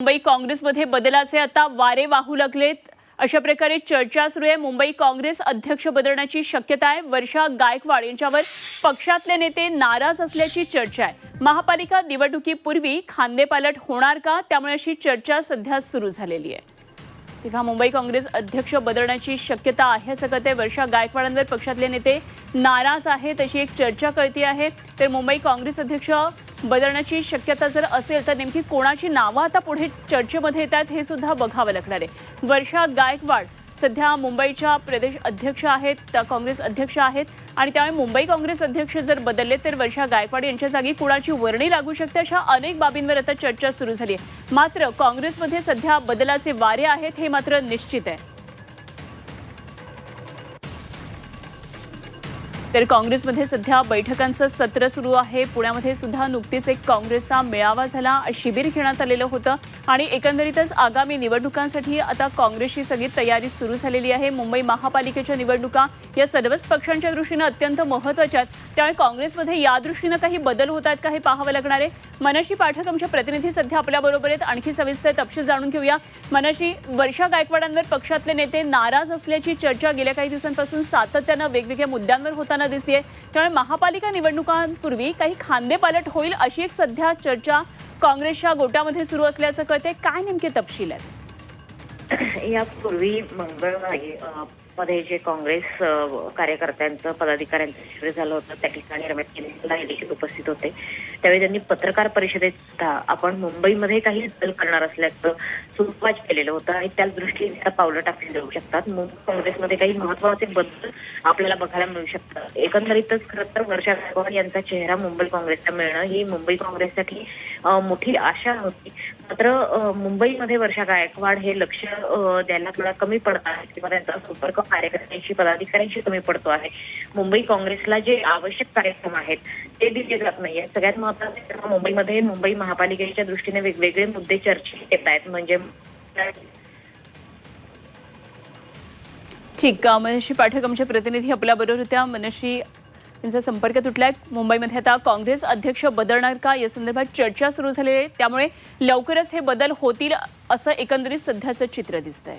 मुंबई काँग्रेसमध्ये बदलाचे आता वारे वाहू लागलेत. अशा प्रकारे चर्चा सुरू आहे. मुंबई काँग्रेस अध्यक्ष बदलण्याची शक्यता आहे. वर्षा गायकवाड यांच्यावर पक्षातले नेते नाराज असल्याची चर्चा आहे. महापालिका निवडणुकीपूर्वी खांदेपालट होणार का? त्यामुळे अशी चर्चा सध्या सुरू झालेली आहे. तेव्हा मुंबई काँग्रेस अध्यक्ष बदलण्याची शक्यता आहे असं कळते वर्षा गायकवाडांवर पक्षातले नेते नाराज आहेत अशी एक चर्चा कळती आहे. तर मुंबई काँग्रेस अध्यक्ष बदलण्याची शक्यता जर असेल तर नेमकी कोणाची नावं आता पुढे चर्चेमध्ये येतात हे सुद्धा बघावं लागणार आहे. वर्षा गायकवाड सध्या मुंबईच्या प्रदेश अध्यक्ष आहेत त्या काँग्रेस अध्यक्ष आहेत आणि त्यामुळे मुंबई काँग्रेस अध्यक्ष जर बदलले तर वर्षा गायकवाड यांच्या जागी कुणाची वर्णी लागू शकते अशा अनेक बाबींवर आता चर्चा सुरू झाली आहे. मात्र काँग्रेसमध्ये सध्या बदलाचे वारे आहेत हे मात्र निश्चित आहे. तर काँग्रेसमध्ये सध्या बैठकांचं सत्र सुरू आहे. पुण्यामध्ये सुद्धा नुकतीच एक काँग्रेसचा मेळावा झाला. शिबिर घेण्यात आलेलं होतं आणि एकंदरीतच आगामी निवडणुकांसाठी आता काँग्रेसची सगळी तयारी सुरू झालेली आहे. मुंबई महापालिकेच्या निवडणुका या सर्वच पक्षांच्या दृष्टीनं अत्यंत महत्त्वाच्या आहेत. त्यामुळे काँग्रेसमध्ये या दृष्टीनं काही बदल होत आहेत का हे पाहावं लागणार आहे. मनाशी पाठक आमच्या प्रतिनिधी सध्या आपल्याबरोबर आहेत. आणखी सविस्तर तपशील जाणून घेऊया. मनाशी वर्षा गायकवाडांवर पक्षातले नेते नाराज असल्याची चर्चा गेल्या काही दिवसांपासून सातत्यानं वेगवेगळ्या मुद्द्यांवर होताना दिसते त्यामुळे महापालिका निवडणुकांपूर्वी काही खांदेपालट होईल अशी एक सध्या चर्चा काँग्रेसच्या गोटामध्ये सुरू असल्याचं कळते काय नेमके तपशील आहेत? यापूर्वी मंगळवारी मध्ये जे काँग्रेस कार्यकर्त्यांचं पदाधिकाऱ्यांचं शिबिर झालं होतं त्या ठिकाणी रमेश केजरीवाल हे देखील उपस्थित होते. त्यावेळी त्यांनी पत्रकार परिषदेत सुद्धा आपण मुंबईमध्ये काही बदल करणार असल्याचं सुरुवात केलेलं होतं आणि त्याच दृष्टीने आता पावलं टाकली जाऊ शकतात. मुंबई काँग्रेसमध्ये काही महत्त्वाचे बदल आपल्याला बघायला मिळू शकतात. एकंदरीतच खरं तर वर्षा गायकवाड यांचा चेहरा मुंबई काँग्रेसला मिळणं ही मुंबई काँग्रेससाठी मोठी आशा होती. मात्र मुंबईमध्ये वर्षा गायकवाड हे लक्ष द्यायला थोडा कमी पडतात किंवा त्यांचा संपर्क कार्यकर्त्यांशी पदाधिकाऱ्यांशी कमी पडतो आहे. मुंबई काँग्रेसला जे आवश्यक कार्यक्रम आहेत ते दिले जात नाहीये सगळ्यात महत्त्वाचे मुंबईमध्ये मुंबई महापालिकेच्या दृष्टीने वेगवेगळे मुद्दे चर्चेत येत आहेत. म्हणजे ठीक मनशी पाठक आमचे प्रतिनिधी आपल्याबरोबर होत्या. मनशी यांचा संपर्क तुटलाय. मुंबईमध्ये आता काँग्रेस अध्यक्ष बदलणार का? या संदर्भात चर्चा सुरू झालेली आहे. त्यामुळे लवकरच हे बदल होतील असं एकंदरीत सध्याचं चित्र दिसतंय.